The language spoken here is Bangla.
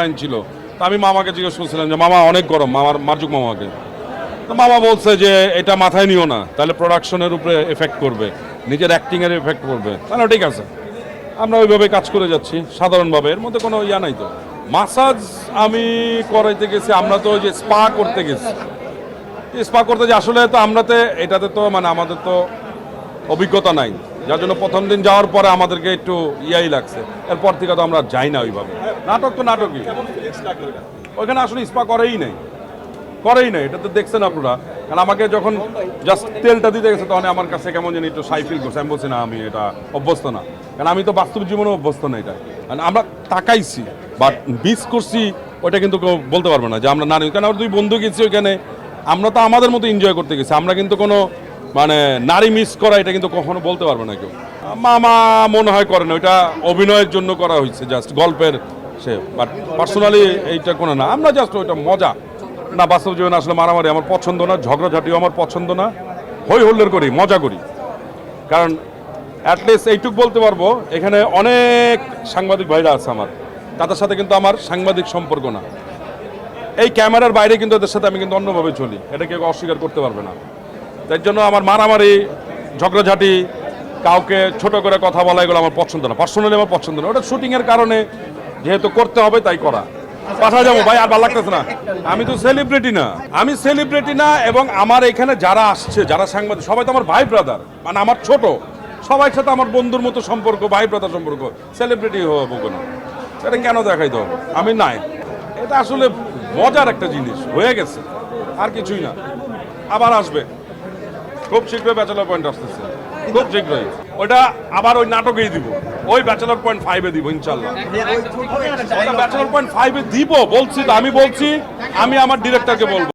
আইন ছিল। তা আমি মামাকে জিজ্ঞেস করছিলাম যে, মামা, অনেক গরম। মামার, মার্জুক মামাকে। তো মামা বলছে যে, এটা মাথায় নিও না। তাহলে প্রোডাকশনের উপরে এফেক্ট করবে। নিজের অ্যাক্টিংয়ের এফেক্ট করবে। তাহলে ঠিক আছে। আমরা ওইভাবে কাজ করে যাচ্ছি, সাধারণভাবে। এর মধ্যে কোনো ইয়া নাই তো। মাসাজ আমি করাইতে গেছি, আমরা তো ওই যে স্পা করতে গেছি। স্পা করতে যে আসলে তো আমরাতে এটাতে তো মানে আমাদের তো অভিজ্ঞতা নাই। যার জন্য প্রথম দিন যাওয়ার পরে আমাদেরকে একটু ইয়াই লাগছে। এরপর থেকে তো আমরা যাই না ওইভাবে। নাটক তো নাটকই। ওইখানে আসলে স্পা করেই নাই। করেই নাই, এটা তো দেখছেন আপনারা। কারণ আমাকে যখন জাস্ট তেলটা দিতে গেছে তখন আমার কাছে কেমন জানি একটু সাই ফিল করছে। আমি বলছি, না, আমি এটা অভ্যস্ত না। কারণ আমি তো বাস্তব জীবনে অভ্যস্ত না এটা। কারণ আমরা তাকাইছি বাট মিস করছি ওটা কিন্তু কেউ বলতে পারবে না যে আমরা না নিই। কারণ আমার দুই বন্ধু গেছি ওইখানে। আমরা তো আমাদের মতো এনজয় করতে গেছি। আমরা কিন্তু কোনো মানে নারী মিস করা, এটা কিন্তু কখনো বলতে পারবে না কেউ। মামা মনে হয় করে না, ওইটা অভিনয়ের জন্য করা হয়েছে জাস্ট গল্পের সে। বাট পার্সোনালি এইটা কোনো না, আমরা জাস্ট ওইটা মজা। না, বাস্তব জীবনে আসলে মারামারি আমার পছন্দ না, ঝগড়াঝাটিও আমার পছন্দ না। হই হুল্লোড় করি, মজা করি। কারণ অ্যাটলিস্ট এইটুক বলতে পারব, এখানে অনেক সাংবাদিক ভাইরা আছে আমার। তাদের সাথে কিন্তু আমার সাংবাদিক সম্পর্ক না। এই ক্যামেরার বাইরে কিন্তু এদের সাথে আমি কিন্তু অন্যভাবে চলি, এটা কেউ অস্বীকার করতে পারবে না। তাই জন্য আমার মারামারি, ঝগড়াঝাটি, কাউকে ছোট করে কথা বলা, এগুলো আমার পছন্দ না। পার্সোনালি আমার পছন্দ না। ওটা শুটিংয়ের কারণে যেহেতু করতে হবে, তাই করা। পাঠা যাব, ভাই, আর ভালো লাগতেছে না। আমি তো সেলিব্রিটি না। আমি সেলিব্রিটি না এবং আমার এখানে যারা আসছে, যারা সাংবাদিক, সবাই তো আমার ভাই ব্রাদার মানে আমার ছোট। সবার সাথে আমার বন্ধুর মতো সম্পর্ক, ভাই ব্রাদার সম্পর্ক। সেলিব্রিটি হব কেন এটা কেন দেখাইতে হবে? আমি নাই। এটা আসলে মজার একটা জিনিস। হয়ে গেছে। আর কিছুই না। আবার আসবে। খুব শীঘ্রই ব্যাচেলার পয়েন্ট আসতেছে। খুব শীঘ্রই। ওটা আবার ওই নাটকেই দিব। ওই ব্যাচেলার পয়েন্ট ফাইভে দিব ইনশাল্লাহ ব্যাচেলর পয়েন্ট ফাইভে দিব, বলছি তো, আমি বলছি, আমি আমার ডিরেক্টরকে বলব।